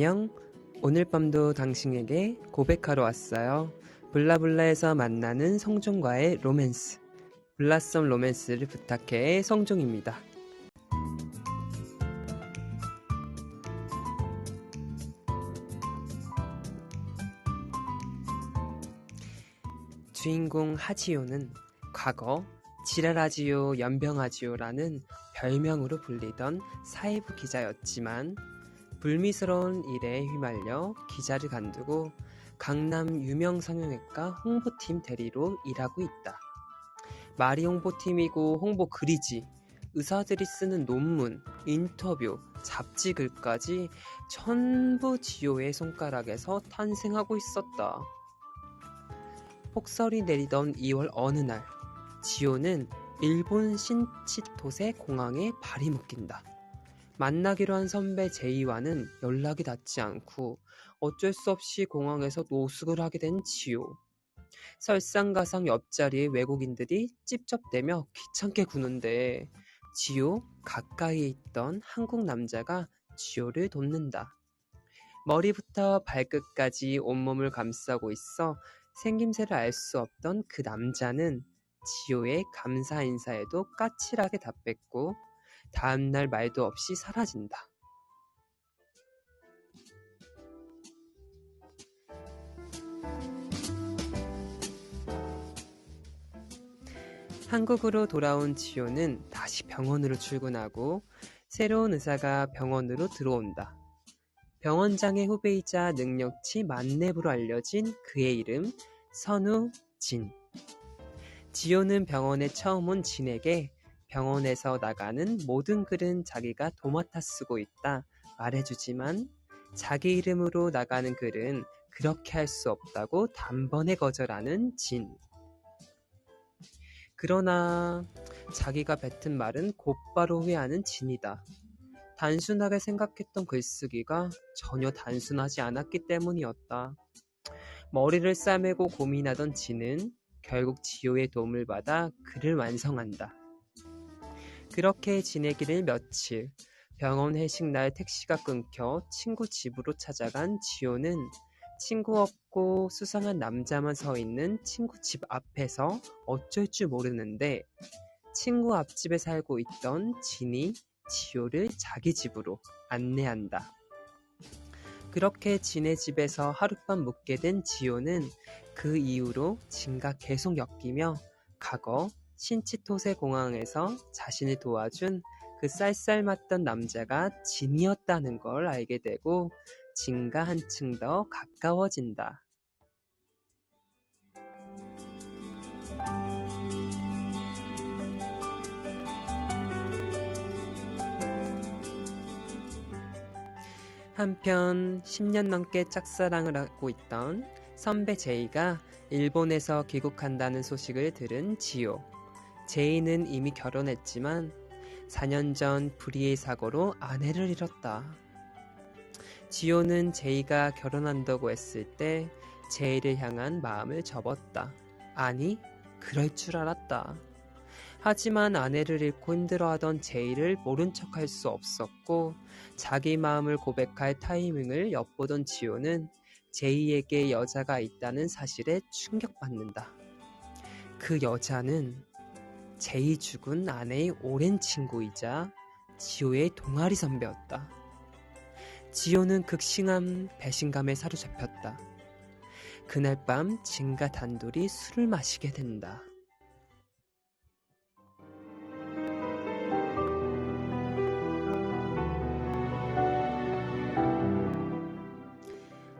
안녕. 오늘 밤도 당신에게 고백하러 왔어요. 블라블라에서 만나는 성종과의 로맨스. 블라썸 로맨스를 부탁해 성종입니다. 주인공 하지요는 과거 지랄하지요 연병하지요라는 별명으로 불리던 사회부 기자였지만 불미스러운 일에 휘말려 기자를 간두고 강남 유명 성형외과 홍보팀 대리로 일하고 있다. 말이 홍보팀이고 홍보 글이지 의사들이 쓰는 논문, 인터뷰, 잡지 글까지 전부 지효의 손가락에서 탄생하고 있었다. 폭설이 내리던 2월 어느 날, 지효는 일본 신치토세 공항에 발이 묶인다. 만나기로 한 선배 제이와는 연락이 닿지 않고 어쩔 수 없이 공항에서 노숙을 하게 된 지효. 설상가상 옆자리에 외국인들이 찝쩍대며 귀찮게 구는데 지효 가까이에 있던 한국 남자가 지효를 돕는다. 머리부터 발끝까지 온몸을 감싸고 있어 생김새를 알 수 없던 그 남자는 지효의 감사 인사에도 까칠하게 답했고 다음 날 말도 없이 사라진다. 한국으로 돌아온 지효는 다시 병원으로 출근하고 새로운 의사가 병원으로 들어온다. 병원장의 후배이자 능력치 만렙으로 알려진 그의 이름 선우진. 지효는 병원에 처음 온 진에게 병원에서 나가는 모든 글은 자기가 도맡아 쓰고 있다 말해주지만 자기 이름으로 나가는 글은 그렇게 할 수 없다고 단번에 거절하는 진. 그러나 자기가 뱉은 말은 곧바로 후회하는 진이다. 단순하게 생각했던 글쓰기가 전혀 단순하지 않았기 때문이었다. 머리를 싸매고 고민하던 진은 결국 지효의 도움을 받아 글을 완성한다. 그렇게 지내기를 며칠 병원 회식 날 택시가 끊겨 친구 집으로 찾아간 지효는 친구 없고 수상한 남자만 서 있는 친구 집 앞에서 어쩔 줄 모르는데 친구 앞집에 살고 있던 진이 지효를 자기 집으로 안내한다. 그렇게 진의 집에서 하룻밤 묵게 된 지효는 그 이후로 진과 계속 엮이며 과거 신치토세 공항에서 자신을 도와준 그 쌀쌀맞던 남자가 진이었다는 걸 알게 되고 진과 한층 더 가까워진다. 한편 10년 넘게 짝사랑을 하고 있던 선배 제이가 일본에서 귀국한다는 소식을 들은 지효. 제이는 이미 결혼했지만 4년 전 불의의 사고로 아내를 잃었다. 지효는 제이가 결혼한다고 했을 때 제이를 향한 마음을 접었다. 아니, 그럴 줄 알았다. 하지만 아내를 잃고 힘들어하던 제이를 모른 척할 수 없었고 자기 마음을 고백할 타이밍을 엿보던 지효는 제이에게 여자가 있다는 사실에 충격받는다. 그 여자는 제이 죽은 아내의 오랜 친구이자 지효의 동아리 선배였다. 지효는 극심한 배신감에 사로잡혔다. 그날 밤 진과 단둘이 술을 마시게 된다.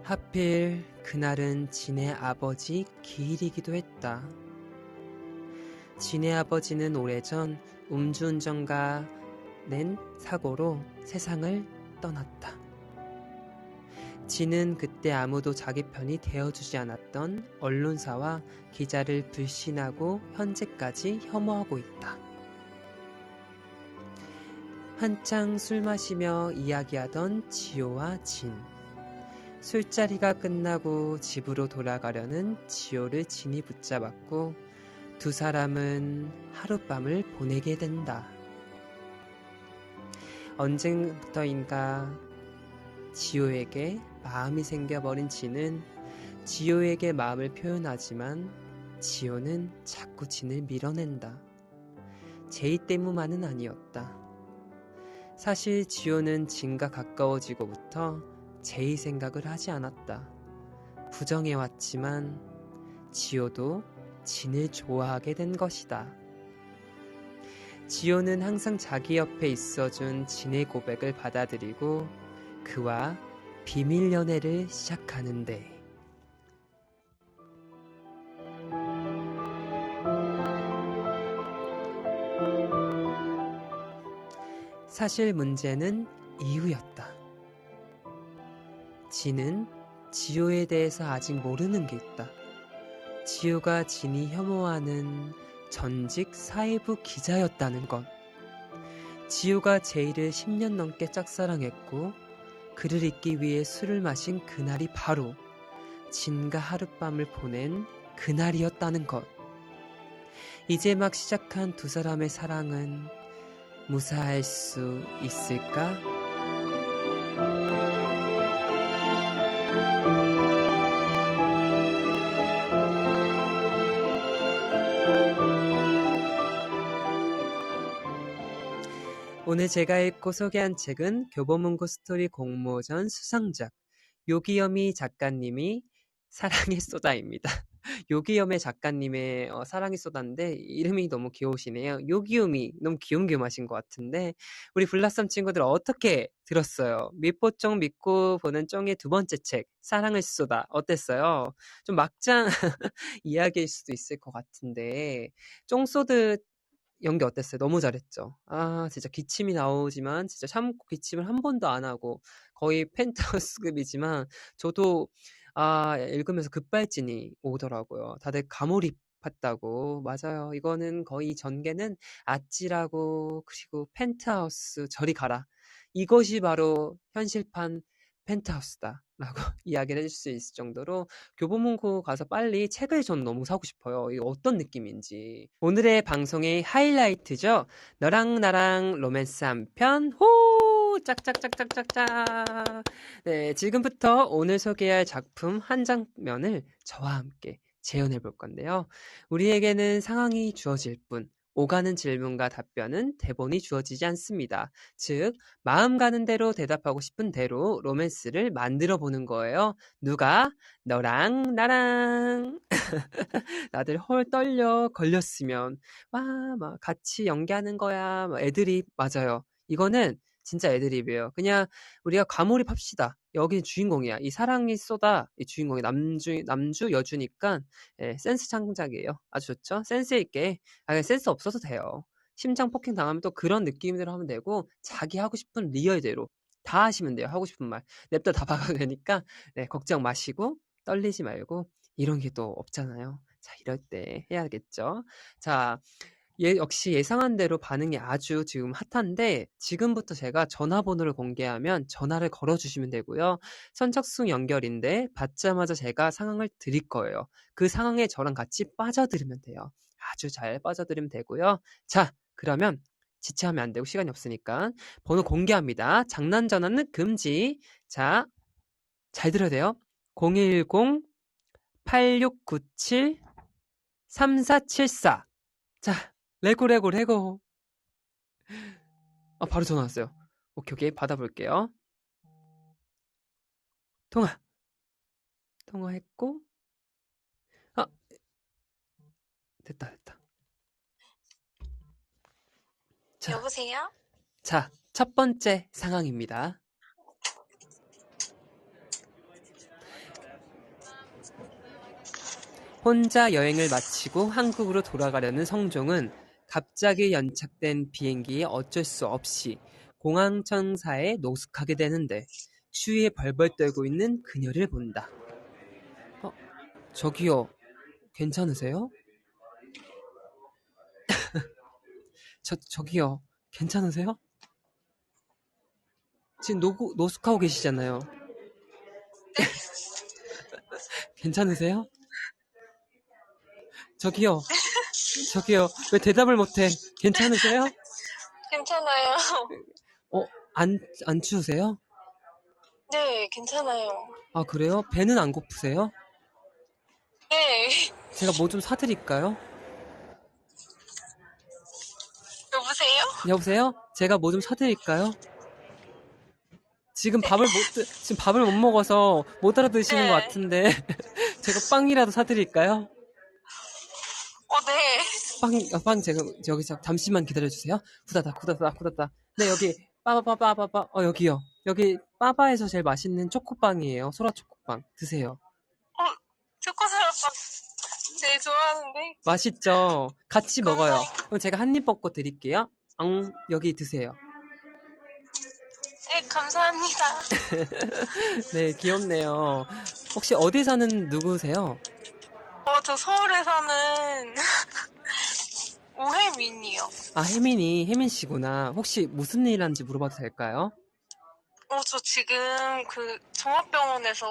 하필 그날은 진의 아버지 기일이기도 했다. 진의 아버지는 오래전 음주운전가 낸 사고로 세상을 떠났다. 진은 그때 아무도 자기 편이 되어주지 않았던 언론사와 기자를 불신하고 현재까지 혐오하고 있다. 한창 술 마시며 이야기하던 지호와 진. 술자리가 끝나고 집으로 돌아가려는 지호를 진이 붙잡았고 두 사람은 하룻밤을 보내게 된다. 언제부터인가 지호에게 마음이 생겨버린 진은 지호에게 마음을 표현하지만 지호는 자꾸 진을 밀어낸다. 제이 때문만은 아니었다. 사실 지호는 진과 가까워지고부터 제이 생각을 하지 않았다. 부정해왔지만 지호도 진을 좋아하게 된 것이다. 지호는 항상 자기 옆에 있어준 진의 고백을 받아들이고 그와 비밀 연애를 시작하는데 사실 문제는 이유였다. 진은 지호에 대해서 아직 모르는 게 있다. 지호가 진이 혐오하는 전직 사회부 기자였다는 것. 지호가 제이를 10년 넘게 짝사랑했고 그를 잊기 위해 술을 마신 그날이 바로 진과 하룻밤을 보낸 그날이었다는 것. 이제 막 시작한 두 사람의 사랑은 무사할 수 있을까? 오늘 제가 읽고 소개한 책은 교보문고 스토리 공모전 수상작 요기여미 작가님이 사랑의 쏘다입니다. 요기염의 작가님의 어, 사랑의 쏘다인데 이름이 너무 귀여우시네요. 요기요미 너무 귀염귀염하신 것 같은데 우리 블라썸 친구들 어떻게 들었어요? 밑보정 믿고 보는 쫑의 두 번째 책 사랑을 쏘다 어땠어요? 좀 막장 이야기일 수도 있을 것 같은데 쫑 쏘듯 연기 어땠어요? 너무 잘했죠. 아, 진짜 기침이 나오지만 진짜 참고 기침을 한 번도 안 하고 거의 펜트하우스급이지만 저도 아, 읽으면서 급발진이 오더라고요. 다들 가몰입했다고. 맞아요. 이거는 거의 전개는 아찔하고 그리고 펜트하우스 저리 가라. 이것이 바로 현실판 펜트하우스다. 라고 이야기를 해줄 수 있을 정도로 교보문고 가서 빨리 책을 전 너무 사고 싶어요. 이게 어떤 느낌인지. 오늘의 방송의 하이라이트죠. 너랑 나랑 로맨스 한 편, 호! 짝짝짝짝짝짝. 네, 지금부터 오늘 소개할 작품 한 장면을 저와 함께 재현해 볼 건데요. 우리에게는 상황이 주어질 뿐, 오가는 질문과 답변은 대본이 주어지지 않습니다. 즉, 마음 가는 대로 대답하고 싶은 대로 로맨스를 만들어 보는 거예요. 누가? 너랑 나랑. 다들 헐 떨려 걸렸으면 와, 막 같이 연기하는 거야. 막 애들이 맞아요. 이거는 진짜 애드립이에요. 그냥 우리가 과몰입합시다. 여기 주인공이야. 이 사랑이 쏟아 이 주인공이 남주 남주 여주니까 예, 센스 창작이에요. 아주 좋죠. 센스 있게. 아 센스 없어도 돼요. 심장 폭행 당하면 또 그런 느낌대로 하면 되고 자기 하고 싶은 리얼대로 다 하시면 돼요. 하고 싶은 말 냅다 다 박아도 되니까 네, 걱정 마시고 떨리지 말고 이런 게 또 없잖아요. 자 이럴 때 해야겠죠. 자 예, 역시 예상한 대로 반응이 아주 지금 핫한데 지금부터 제가 전화번호를 공개하면 전화를 걸어주시면 되고요. 선착순 연결인데 받자마자 제가 상황을 드릴 거예요. 그 상황에 저랑 같이 빠져들으면 돼요. 아주 잘 빠져들으면 되고요. 자, 그러면 지체하면 안 되고 시간이 없으니까 번호 공개합니다. 장난 전화는 금지. 자, 잘 들어야 돼요. 010 8697 3474. 자, 레고 레고 레고. 아 바로 전화 왔어요. 오케이 오케이 받아볼게요. 통화. 통화했고. 아 됐다 됐다. 자, 여보세요? 자, 첫 번째 상황입니다. 혼자 여행을 마치고 한국으로 돌아가려는 성종은 갑자기 연착된 비행기에 어쩔 수 없이 공항청사에 노숙하게 되는데 추위에 벌벌 떨고 있는 그녀를 본다. 어, 저기요, 괜찮으세요? 저, 저기요, 괜찮으세요? 지금 노, 노숙하고 계시잖아요. 괜찮으세요? 저기요, 저기요, 왜 대답을 못해? 괜찮으세요? 괜찮아요. 어, 안, 안 추우세요? 네, 괜찮아요. 아, 그래요? 배는 안 고프세요? 네, 제가 뭐 좀 사드릴까요? 여보세요? 여보세요? 제가 뭐 좀 사드릴까요? 지금 밥을 못, 드- 지금 밥을 못 먹어서 못 알아드시는 네. 것 같은데, 제가 빵이라도 사드릴까요? 어, 네. 빵, 아, 빵 제가, 여기 서 잠시만 기다려주세요. 후다닥, 후다닥, 후다닥. 네, 여기, 빠바바바바바, 어, 여기요. 여기, 빠바에서 제일 맛있는 초코빵이에요. 소라 초코빵. 드세요. 초코사라빵 제일 좋아하는데. 맛있죠? 같이 먹어요. 그럼 제가 한 입 먹고 드릴게요. 앙, 여기 드세요. 네, 감사합니다. 네, 귀엽네요. 혹시 어디 사는 누구세요? 어, 저 서울에 사는 오혜민이요. 아, 혜민이, 혜민 씨구나. 혹시 무슨 일 하는지 물어봐도 될까요? 어, 저 지금 그 종합병원에서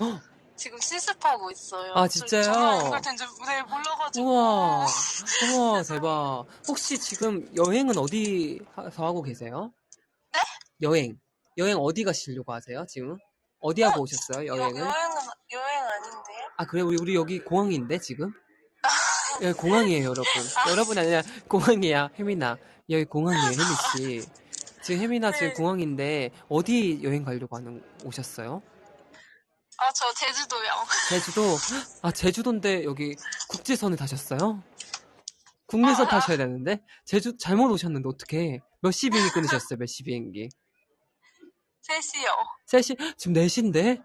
헉! 지금 실습하고 있어요. 아, 저 진짜요? 전화 연결된 줄 네, 몰라가지고. 우와, 우와, 대박. 혹시 지금 여행은 어디서 하고 계세요? 네? 여행. 여행 어디 가시려고 하세요, 지금? 어디 하고 오셨어요, 여, 여행을? 여행은, 여행 아닌데요? 아, 그래? 우리, 우리 여기 공항인데, 지금? 여기 공항이에요, 여러분. 여러분이 아니라 공항이야, 혜민아. 여기 공항이에요, 혜민 씨. 지금 혜민아 지금 네. 공항인데, 어디 여행 가려고 하는, 오셨어요? 아, 저 제주도요. 제주도? 아, 제주도인데 여기 국제선을 타셨어요? 국내선 아. 타셔야 되는데? 제주 잘못 오셨는데 어떡해. 몇시 비행기 끊으셨어요, 몇 시 비행기? 셋이요. 3시? 지금 4시인데?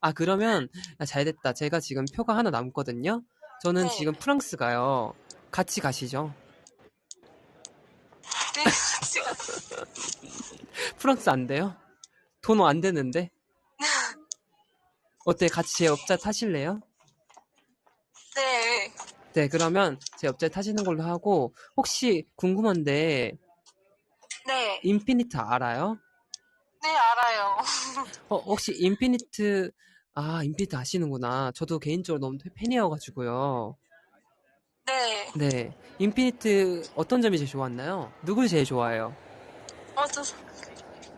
아, 그러면, 아, 잘 됐다. 제가 지금 표가 하나 남거든요? 저는 네. 지금 프랑스 가요. 같이 가시죠. 네. 프랑스 안 돼요? 돈안 되는데? 어때? 같이 제 옆자 타실래요? 네. 네, 그러면 제 옆자 타시는 걸로 하고, 혹시 궁금한데, 네. 인피니트 알아요? 네, 알아요. 어, 혹시 인피니트, 아, 인피니트 아시는구나. 저도 개인적으로 너무 팬이어 가지고요. 네. 네. 인피니트 어떤 점이 제일 좋았나요? 누굴 제일 좋아해요? 어, 저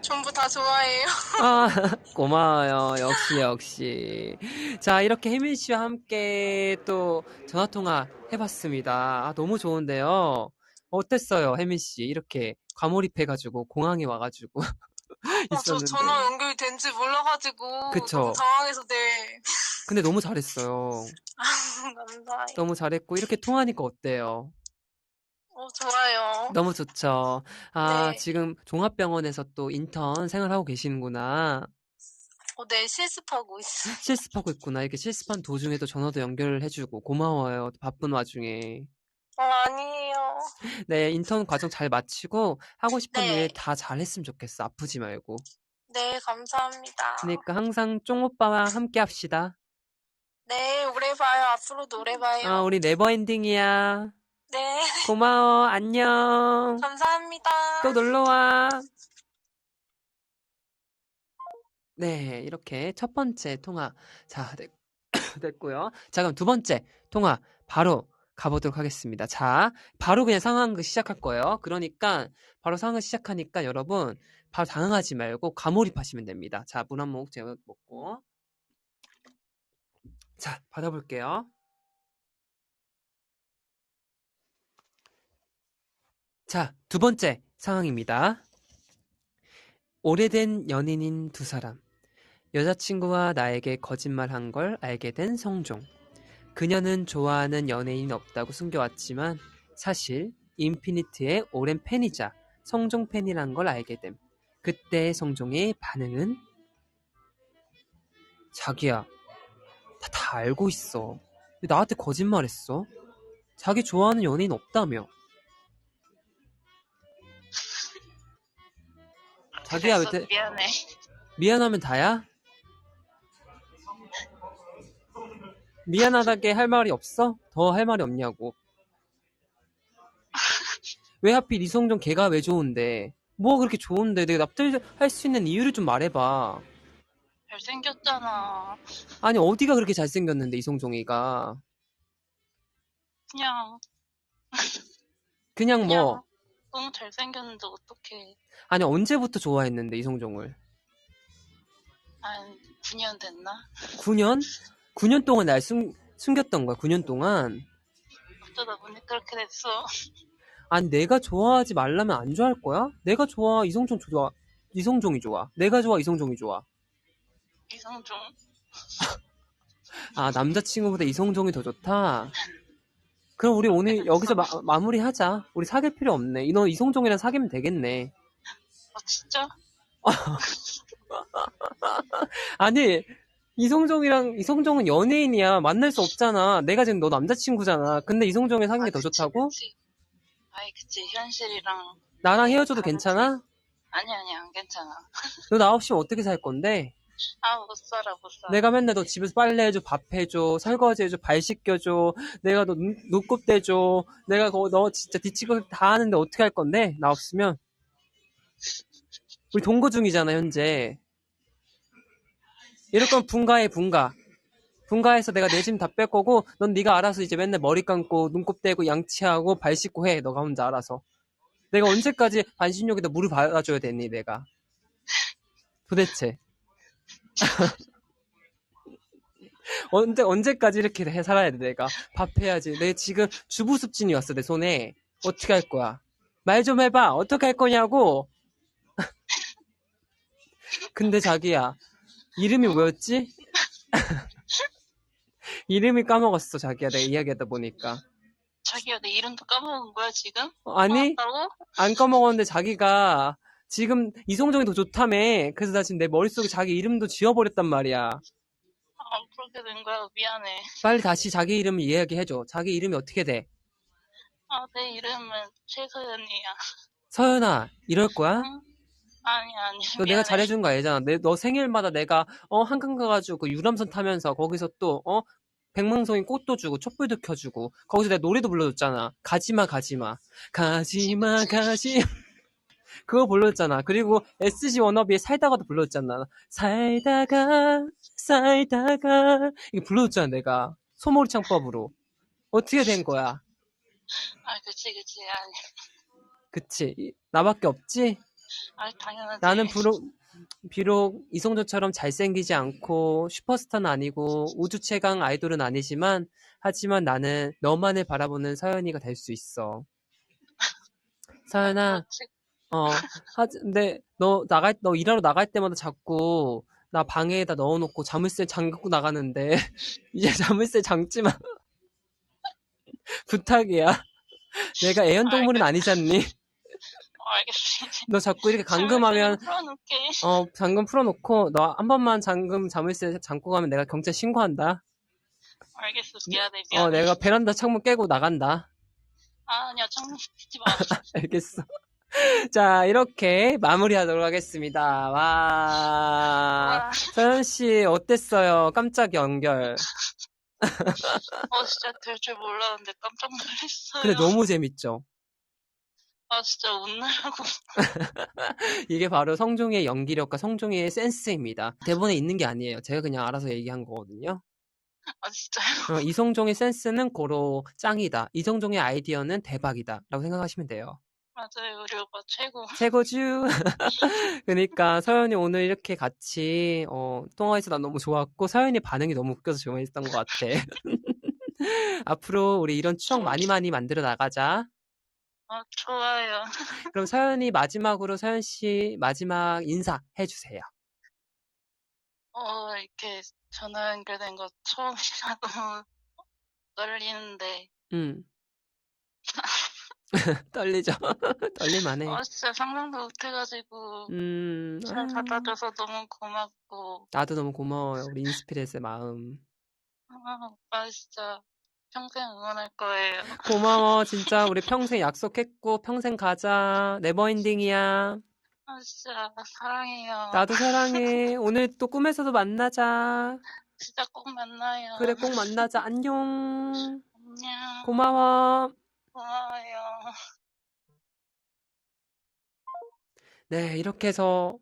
전부 다 좋아해요. 아, 고마워요. 역시, 역시. 자, 이렇게 혜민 씨와 함께 또 전화통화 해봤습니다. 아, 너무 좋은데요. 어땠어요, 혜민 씨? 이렇게 과몰입해가지고, 공항에 와가지고. 어, 저 있었는데. 전화 연결된지 몰라가지고 그쵸. 당황해서 네. 근데 너무 잘했어요. 감사해요. 너무 잘했고, 이렇게 통화하니까 어때요? 어, 좋아요. 너무 좋죠. 아, 네. 지금 종합병원에서 또 인턴 생활하고 계시는구나. 어, 네, 실습하고 있어요. 실습하고 있구나. 이렇게 실습한 도중에도 전화도 연결해주고 고마워요. 바쁜 와중에. 어, 아니에요. 네, 인턴 과정 잘 마치고 하고 싶은 네. 일 다 잘했으면 좋겠어. 아프지 말고. 네, 감사합니다. 그러니까 항상 쫑오빠와 함께 합시다. 네, 오래 봐요. 앞으로도 오래 봐요. 아, 우리 네버엔딩이야. 네, 고마워. 안녕. 감사합니다. 또 놀러와. 네, 이렇게 첫 번째 통화. 자, 됐, 됐고요. 자, 그럼 두 번째 통화 바로 가보도록 하겠습니다. 자, 바로 그냥 상황 시작할 거예요. 그러니까 바로 상황 시작하니까 여러분 바로 당황하지 말고 과몰입하시면 됩니다. 자, 모금 제가 먹고. 자, 받아볼게요. 자, 두 번째 상황입니다. 오래된 연인인 두 사람. 여자친구와 나에게 거짓말한 걸 알게 된 성종. 그녀는 좋아하는 연예인 없다고 숨겨왔지만 사실 인피니트의 오랜 팬이자 성종 팬이란 걸 알게 됨. 그때 성종의 반응은 자기야, 다, 다 알고 있어. 왜 나한테 거짓말했어? 자기 좋아하는 연예인 없다며. 자기야, 왜 대- 미안해. 미안하면 다야? 미안하다게 할 말이 없어? 더 할 말이 없냐고. 왜 하필 이성종 걔가 왜 좋은데? 뭐가 그렇게 좋은데? 내가 납득할 수 있는 이유를 좀 말해봐. 잘생겼잖아. 아니, 어디가 그렇게 잘생겼는데, 이성종이가. 그냥, 그냥 뭐, 그냥 너무 잘생겼는데 어떡해. 아니, 언제부터 좋아했는데, 이성종을. 한 9년 됐나? 9년? 9년 동안 날 숨, 숨겼던 거야, 9년 동안. 어쩌다 보니 그렇게 됐어. 아니, 내가 좋아하지 말라면 안 좋아할 거야? 내가 좋아, 이성종 좋아. 이성종이 좋아. 내가 좋아, 이성종이 좋아. 이성종. 아, 남자친구보다 이성종이 더 좋다? 그럼 우리 오늘 여기서 마, 마무리하자. 우리 사귈 필요 없네. 너 이성종이랑 사귀면 되겠네. 어, 진짜? 아니, 이성종이랑, 이성종은 연예인이야. 만날 수 없잖아. 내가 지금 너 남자친구잖아. 근데 이성종이 사귀는 게더 아, 그치, 좋다고? 그치. 아이, 그치. 현실이랑. 나랑 헤어져도. 괜찮아? 아니, 아니, 안 괜찮아. 너 나 없이면 어떻게 살 건데? 아, 못 살아, 못 살아. 내가 맨날 너 집에서 빨래해줘, 밥해줘, 설거지해줘, 발 씻겨줘, 내가 너 눈, 눈곱 떼줘, 내가 그거 너 진짜 뒤치고 다 하는데 어떻게 할 건데? 나 없으면? 우리 동거 중이잖아, 현재. 이럴 거면 분가해, 분가. 분가해서 내가 내 짐 다 뺄 거고, 넌 네가 알아서 이제 맨날 머리 감고, 눈곱 떼고, 양치하고, 발 씻고 해. 너가 혼자 알아서. 내가 언제까지 반신욕에다 물을 받아줘야 되니, 내가. 도대체. 언제, 언제까지 이렇게 해 살아야 돼, 내가. 밥 해야지. 내 지금 주부습진이 왔어, 내 손에. 어떻게 할 거야? 말 좀 해봐. 어떻게 할 거냐고. 근데 자기야, 이름이 뭐였지? 이름이 까먹었어, 자기야. 내가 이야기하다 보니까. 자기야, 내 이름도 까먹은 거야, 지금? 어, 아니, 까먹었다고? 안 까먹었는데 자기가 지금 이성종이 더 좋다며. 그래서 나 지금 내 머릿속에 자기 이름도 지워버렸단 말이야. 아, 그렇게 된 거야. 미안해. 빨리 다시 자기 이름을 이야기해줘. 자기 이름이 어떻게 돼? 아, 내 이름은 최소연이야. 서연아, 이럴 거야? 응? 아니, 아니. 너 내가 잘해준 거 알잖아. 내, 너 생일마다 내가, 어, 한강 가가지고 그 유람선 타면서 거기서 또, 어, 백망송이 꽃도 주고 촛불도 켜주고 거기서 내가 노래도 불러줬잖아. 가지마, 가지마. 가지마, 가지. 그거 불렀잖아. 그리고 SG 워너비의 살다가도 불렀잖아. 살다가, 살다가. 이게 불러줬잖아, 내가. 소몰이 창법으로. 어떻게 된 거야? 아, 그치, 그치. 아니, 그치? 이- 나밖에 없지? 아, 당연하지. 나는 비록, 비록 이성조처럼 잘생기지 않고 슈퍼스타는 아니고 우주 최강 아이돌은 아니지만 하지만 나는 너만을 바라보는 서연이가 될 수 있어. 서연아. 어, 하, 근데 너 나갈 너 일하러 나갈 때마다 자꾸 나 방에다 넣어놓고 자물쇠 잠그고 나가는데 이제 자물쇠 잠지 마. 부탁이야. 내가 애완동물은 아니잖니. 어, 알겠어. 너 자꾸 이렇게 감금하면 풀어놓게. 어, 잠금 풀어놓고, 너 한 번만 잠금 자물쇠 잠고 가면 내가 경찰 신고한다. 알겠어. 미안해, 미안해. 어, 내가 베란다 창문 깨고 나간다. 아, 아니야. 창문 닫지 마. 알겠어. 자, 이렇게 마무리하도록 하겠습니다. 와. 와, 서현 씨, 어땠어요? 깜짝 연결. 어, 진짜 될 줄 몰랐는데 깜짝 놀랐어요. 근데 너무 재밌죠? 아, 진짜 웃느라고. 이게 바로 성종의 연기력과 성종의 센스입니다. 대본에 있는 게 아니에요. 제가 그냥 알아서 얘기한 거거든요. 아, 진짜요? 어, 이성종의 센스는 고로 짱이다. 이성종의 아이디어는 대박이다. 라고 생각하시면 돼요. 맞아요. 우리 오빠 최고. 최고쥬. 그러니까 서연이 오늘 이렇게 같이 어, 통화해서 난 너무 좋았고 서연이 반응이 너무 웃겨서 좋아했던 것 같아. 앞으로 우리 이런 추억 많이 많이 만들어 나가자. 어, 좋아요. 그럼 서연이 마지막으로 서연 씨 마지막 인사 해주세요. 어, 이렇게 전화 연결된 거 처음이라 너무 떨리는데. 음. 떨리죠. 떨릴만해. 아, 진짜 상상도 못해가지고. 음. 잘 아, 받아줘서 너무 고맙고. 나도 너무 고마워요. 우리 인스피레스의 마음. 아, 오빠 진짜 평생 응원할 거예요. 고마워. 진짜 우리 평생 약속했고 평생 가자. 네버엔딩이야. 아, 진짜 사랑해요. 나도 사랑해. 오늘 또 꿈에서도 만나자. 진짜 꼭 만나요. 그래, 꼭 만나자. 안녕. 안녕. 고마워. 고마워요. 네, 이렇게 해서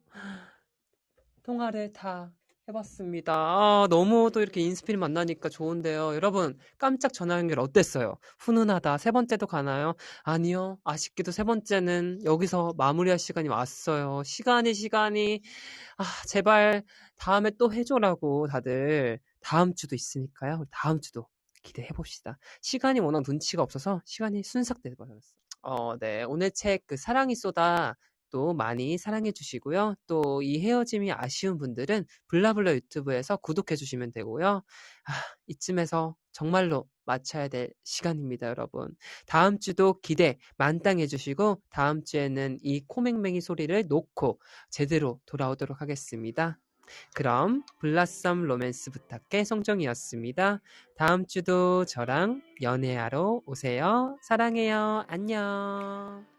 통화를 다 해봤습니다. 아, 너무 또 이렇게 인스피리 만나니까 좋은데요. 여러분, 깜짝 전화 연결 어땠어요? 훈훈하다. 세 번째도 가나요? 아니요. 아쉽게도 세 번째는 여기서 마무리할 시간이 왔어요. 시간이, 시간이. 아, 제발 다음에 또 해줘라고 다들 다음 주도 있으니까요. 다음 주도 기대해 봅시다. 시간이 워낙 눈치가 없어서 시간이 순삭돼 버렸어요. 어, 네. 오늘 책 그 사랑이 쏟아 또 많이 사랑해 주시고요. 또 이 헤어짐이 아쉬운 분들은 블라블라 유튜브에서 구독해 주시면 되고요. 아, 이쯤에서 정말로 마쳐야 될 시간입니다, 여러분. 다음 주도 기대 만땅해 주시고 다음 주에는 이 코맹맹이 소리를 놓고 제대로 돌아오도록 하겠습니다. 그럼 블라썸 로맨스 부탁해 송정이었습니다. 다음 주도 저랑 연애하러 오세요. 사랑해요. 안녕.